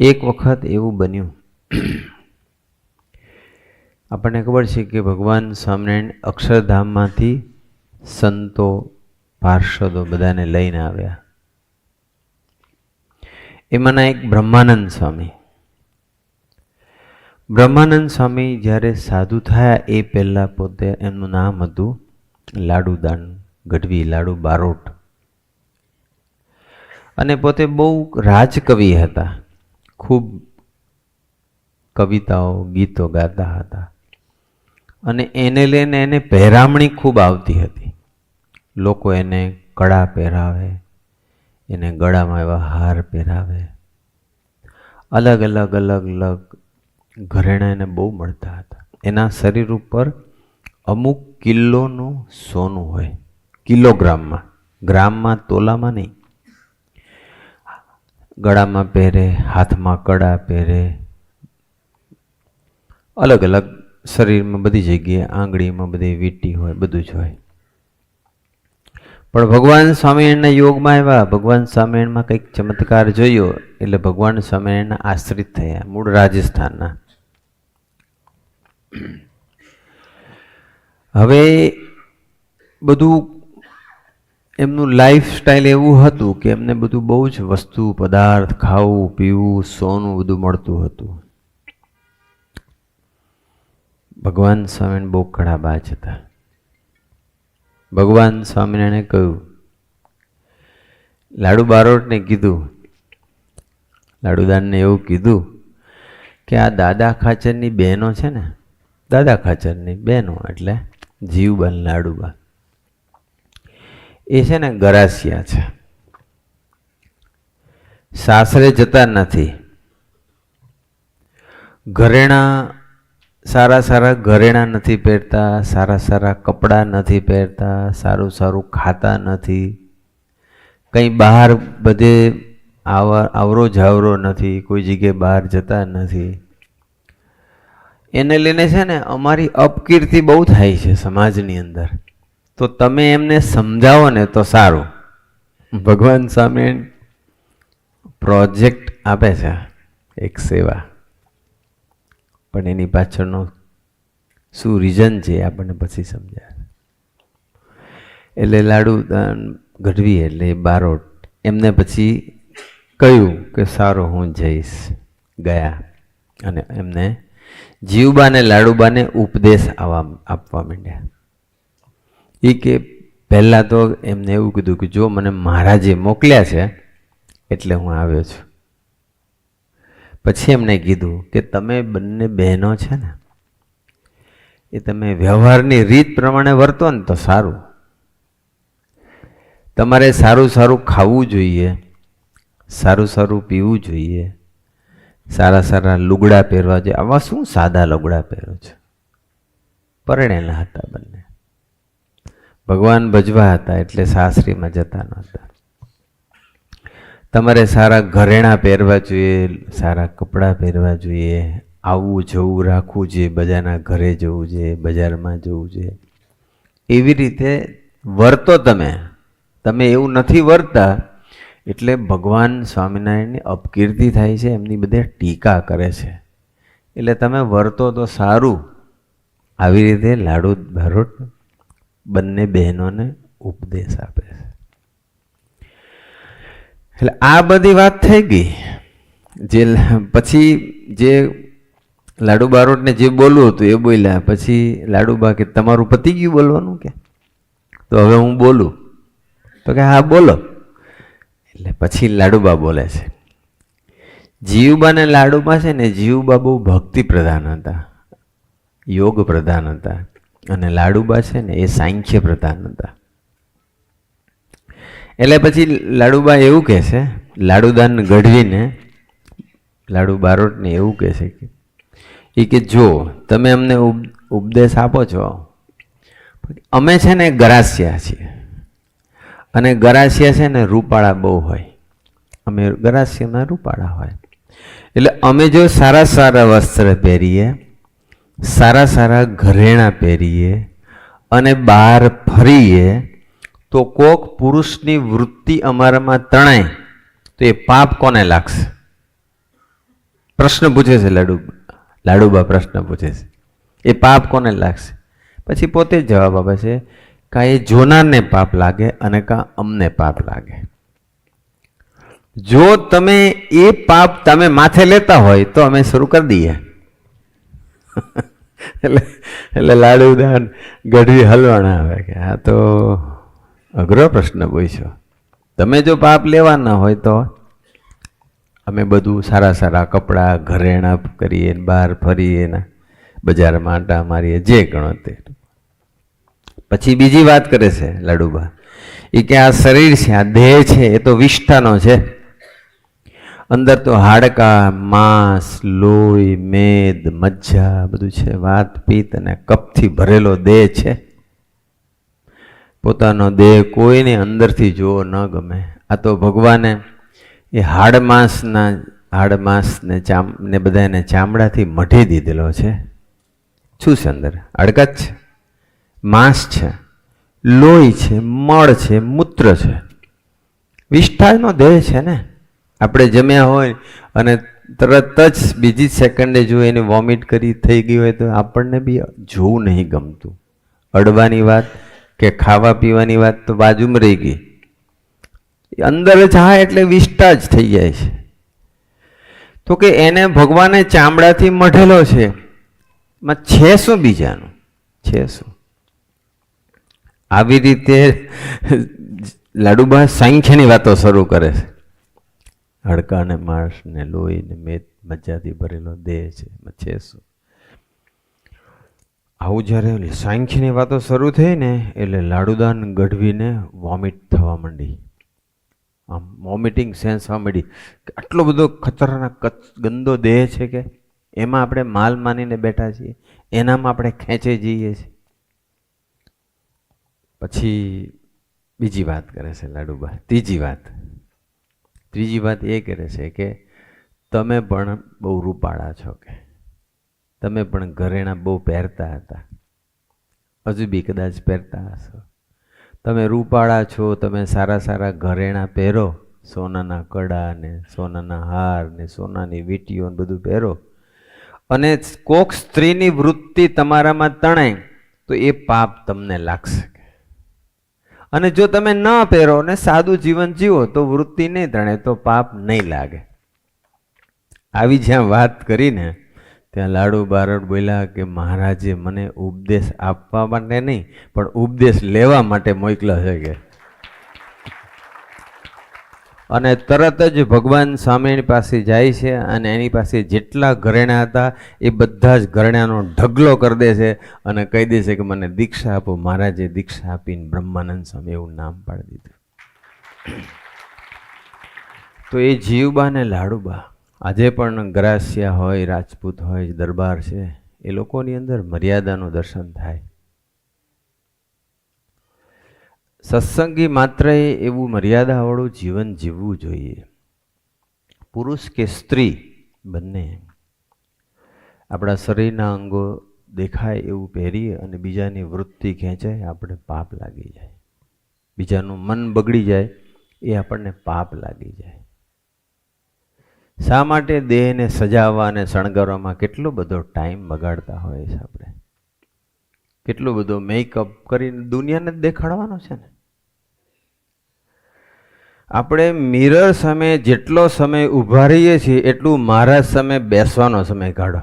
એક વખત એવું બન્યું. આપણને ખબર છે કે ભગવાન સ્વામિનારાયણ અક્ષરધામમાંથી સંતો, પાર્ષદો બધાને લઈને આવ્યા. એમાંના એક બ્રહ્માનંદ સ્વામી. બ્રહ્માનંદ સ્વામી જ્યારે સાધુ થયા એ પહેલાં પોતે એમનું નામ હતું લાડુદાન, ગઢવી લાડુ બારોટ. અને પોતે બહુ રાજકવિ હતા. ખૂબ કવિતાઓ, ગીતો ગાતા હતા. અને એને લઈને એને પહેરામણી ખૂબ આવતી હતી. લોકો એને કડા પહેરાવે, એને ગળામાં એવા હાર પહેરાવે. અલગ અલગ અલગ અલગ ઘરેણા એને બહુ મળતા હતા. એના શરીર ઉપર અમુક કિલ્લોનું સોનું હોય, કિલોગ્રામમાં. ગ્રામમાં, તોલામાં નહીં. ગળામાં પહેરે, હાથમાં કડા પહેરે. અલગ અલગ શરીરમાં બધી જગ્યાએ આંગળીમાં બધી વીંટી હોય, બધું જ હોય. પણ ભગવાન સ્વામિનારાયણના યોગમાં આવ્યા. ભગવાન સ્વામિનારાયણમાં કંઈક ચમત્કાર જોયો, એટલે ભગવાન સ્વામિનારાયણના આશ્રિત થયા, મૂળ રાજસ્થાનના. હવે બધું એમનું લાઈફ સ્ટાઈલ એવું હતું કે એમને બધું બહુ જ વસ્તુ, પદાર્થ, ખાવું, પીવું, સોનું બધું મળતું હતું. ભગવાન સ્વામિનારાયણ બહુ કડાબાજ હતા. ભગવાન સ્વામિનારાયણે કહ્યું, લાડુ બારોટને કીધું. લાડુદાનને એવું કીધું કે આ દાદા ખાચરની બહેનો છે ને, દાદા ખાચરની બહેનો એટલે જીવબન લાડુબા. એ છે ને ગરાસિયા છે. સાસરે જતા નથી. ઘરેણા, સારા સારા ઘરેણા નથી પહેરતા, સારા સારા કપડાં નથી પહેરતા, સારું સારું ખાતા નથી. કંઈ બહાર બધે આવા આવરો જાવરો નથી, કોઈ જગ્યાએ બહાર જતા નથી. એને લઈને છે ને અમારી અપકીર્તિ બહુ થાય છે સમાજની અંદર. તો તમે એમને સમજાવો ને તો સારું. ભગવાન સામે પ્રોજેક્ટ આપે છે એક સેવા. પણ એની પાછળનો શું રીઝન છે આપણને પછી સમજાય. એટલે લાડુ ગઢવી એટલે બારોટ. એમને પછી કહ્યું કે સારું હું જઈશ ગયા. અને એમને જીવબાને લાડુબાને ઉપદેશ આવવા આપવા માંડ્યા. એ કે પહેલાં તો એમને એવું કીધું કે જો મને મહારાજે મોકલ્યા છે, એટલે હું આવ્યો છું. પછી એમને કીધું કે તમે બંને બહેનો છે ને, એ તમે વ્યવહારની રીત પ્રમાણે વર્તો ને તો સારું. તમારે સારું સારું ખાવું જોઈએ, સારું સારું પીવું જોઈએ, સારા સારા લુગડા પહેરવા જોઈએ. આવા શું સાદા લુગડા પહેરો છો? પરણેલા હતા બંને. ભગવાન ભજવા હતા એટલે સાસરીમાં જતા નહોતા. તમારે સારા ઘરેણા પહેરવા જોઈએ, સારા કપડાં પહેરવા જોઈએ આવવું જવું, રાખવું જોઈએ, બધાના ઘરે જવું જોઈએ, બજારમાં જવું જોઈએ. એવી રીતે વર્તો તમે. તમે એવું નથી વર્તા એટલે ભગવાન સ્વામિનારાયણની અપકીર્તિ થાય છે, એમની બધે ટીકા કરે છે. એટલે તમે વર્તો તો સારું. આવી રીતે લાડુ, ભરોટ બંને બહેનોને ઉપદેશ આપે છે. એટલે આ બધી વાત થઈ ગઈ. જે પછી જે લાડુ બારોટને જે બોલવું હતું એ બોલ્યા. પછી લાડુબા કે, તમારું પતી ગયું બોલવાનું કે? તો હવે હું બોલું. તો કે, હા, બોલો. એટલે પછી લાડુબા બોલે છે. જીવબા ને લાડુબા છે ને જીવબા બહુ ભક્તિ પ્રધાન હતા. યોગ પ્રધાન હતા. અને લાડુબા છે ને એ સાંખ્ય પ્રધાન હતા. એટલે પછી લાડુબા એવું કહે છે, લાડુદાન ગઢવીને લાડુ બારોટને એવું કહે છે કે, એ કે જો, તમે અમને ઉપદેશ આપો છો અમે છે ને ગરાસિયા છીએ. અને ગરાસિયા છે ને રૂપાળા બહુ હોય. અમે ગરાસિયામાં રૂપાળા હોય. એટલે અમે જો સારા સારા વસ્ત્ર પહેરીએ સારા સારા ઘરેણાં પહેરીએ અને બહાર ફરીએ, તો કોક પુરુષની વૃત્તિ અમારામાં તણાય, તો એ પાપ કોને લાગશે? પ્રશ્ન પૂછે છે લાડુ, લાડુબા પ્રશ્ન પૂછે છે. એ પાપ કોને લાગશે? પછી પોતે જવાબ આપે છે કાં એ જોનારને પાપ લાગે અને કાં અમને પાપ લાગે. જો તમે એ પાપ તમે માથે લેતા હોય તો અમે શરૂ કરી દઈએ. એટલે એટલે લાડુદાન ગઢવી, હલવાના આવે કે આ તો અઘરો પ્રશ્ન પૂછ્યો તમે જો પાપ લેવાના હોય તો? અમે બધું સારા સારા કપડાં ઘરેણાં કરીએ, બહાર ફરીએ ને બજારમાં આંટા મારીએ, જે ગણો તે. પછી બીજી વાત કરે છે લાડુબા. એ કે આ શરીર છે, આ દેહ છે, એ તો વિષ્ઠાનો છે. અંદર તો હાડકા, માંસ, લોહી, મેદ, મજ્જા બધું છે. વાત, પિત્ત અને કપથી ભરેલો દેહ છે. પોતાનો દેહ કોઈને અંદરથી જોવો ન ગમે. આ તો ભગવાને એ હાડમાંસના હાડમાંસને ચામ, ને બધાને ચામડાથી મઢી દીધેલો છે. શું છે અંદર? હાડકા જ છે? માંસ છે? લોહી છે? મળ છે? મૂત્ર છે? વિષ્ઠાનો દેહ છે ને? આપણે જમ્યા હોય અને તરત જ બીજી સેકન્ડે જો એને વોમિટ કરી થઈ ગઈ હોય તો આપણને બી જોવું નહીં ગમતું. અડવાની વાત કે ખાવા પીવાની વાત તો બાજુમાં રહી ગઈ. અંદર જ હા એટલે વિષ્ટા જ થઈ જાય છે. તો કે એને ભગવાને ચામડાથી મઢેલો છે. માં છે શું બીજાનું? છે શું? આવી રીતે લાડુબા સાંખ્યની વાતો શરૂ કરે છે. હાડકા ને માંસ ને લોહી ને મેદ મજ્જાથી ભરેલો દેહ છે શું આવું જ્યારે સાંખ્યની વાતો શરૂ થઈ ને, એટલે લાડુદાન ગઢવીને વોમિટ થવા માંડી. આમ વોમિટિંગ સેન્સ થવા માંડી. કે આટલો બધો ખતરનાક ગંદો દેહ છે કે, એમાં આપણે માલ માનીને બેઠા છીએ, એનામાં આપણે ખેંચે જઈએ છીએ. પછી બીજી વાત કરે છે લાડુબા, ત્રીજી વાત. ત્રીજી વાત એ કરે છે કે તમે પણ બહુ રૂપાળા છો કે. તમે પણ ઘરેણાં બહુ પહેરતા હતા. હજુ બી કદાચ પહેરતા હશો. તમે રૂપાળા છો, તમે સારા સારા ઘરેણાં પહેરો, સોનાના કડા ને સોનાના હાર ને સોનાની વીંટીઓ ને બધું પહેરો. અને કોક સ્ત્રીની વૃત્તિ તમારામાં તણાય, તો એ પાપ તમને લાગશે અને જો તમે ન પહેરો ને સાદું જીવન જીવો, તો વૃત્તિ નહીં તણે, તો પાપ નહીં લાગે. આવી જ્યાં વાત કરીને, ત્યાં લાડુ બારડ બોલ્યા કે, મહારાજે, મને ઉપદેશ આપવા માટે નહીં, પણ ઉપદેશ લેવા માટે મોકલ્યો છે કે અને તરત જ ભગવાન સ્વામીની પાસે જાય છે અને એની પાસે જેટલા ઘરેણા હતા, એ બધા જ ઘરેણાનો ઢગલો કરી દે છે અને કહી દે છે કે મને દીક્ષા આપો, મહારાજે દીક્ષા આપીને બ્રહ્માનંદ સ્વામી એવું નામ પાડી દીધું. તો એ જીવબા ને લાડુબા, આજે પણ ગરાસિયા હોય, રાજપૂત હોય, દરબાર છે, એ લોકોની અંદર મર્યાદાનું દર્શન થાય. સત્સંગી માત્ર એવું મર્યાદાવાળું જીવન જીવવું જોઈએ. પુરુષ કે સ્ત્રી બંને આપણા શરીરના અંગો દેખાય એવું પહેરીએ અને બીજાની વૃત્તિ ખેંચાય, આપણે પાપ લાગી જાય. બીજાનું મન બગડી જાય, એ આપણને પાપ લાગી જાય. શા માટે દેહને સજાવવા અને શણગારવામાં કેટલો બધો ટાઈમ બગાડતા હોય છે આપણે? કેટલો બધો મેકઅપ કરીને દુનિયાને દેખાડવાનો છે ને? આપણે મિરર સામે જેટલો સમય ઊભા રહીએ છીએ, એટલું મારા સામે બેસવાનો સમય કાઢો.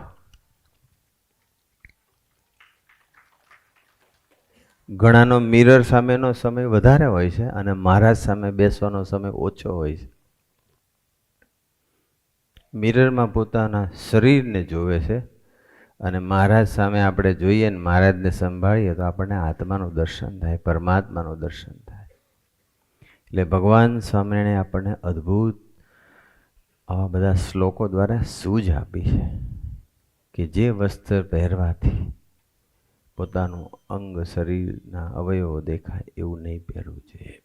ઘણાનો મિરર સામેનો સમય વધારે હોય છે અને મહારાજ સામે બેસવાનો સમય ઓછો હોય છે. મિરરમાં પોતાના શરીરને જોવે છે અને મહારાજ સામે આપણે જોઈએ ને મહારાજને સંભાળીએ તો આપણને આત્માનું દર્શન થાય, પરમાત્માનું દર્શન થાય. એટલે ભગવાન સ્વામિનારાયણે આપણને અદ્ભુત આવા બધા શ્લોકો દ્વારા સૂઝ આપી છે કે જે વસ્ત્ર પહેરવાથી પોતાનું અંગ શરીરના અવયવો દેખાય એવું નહીં પહેરવું જોઈએ.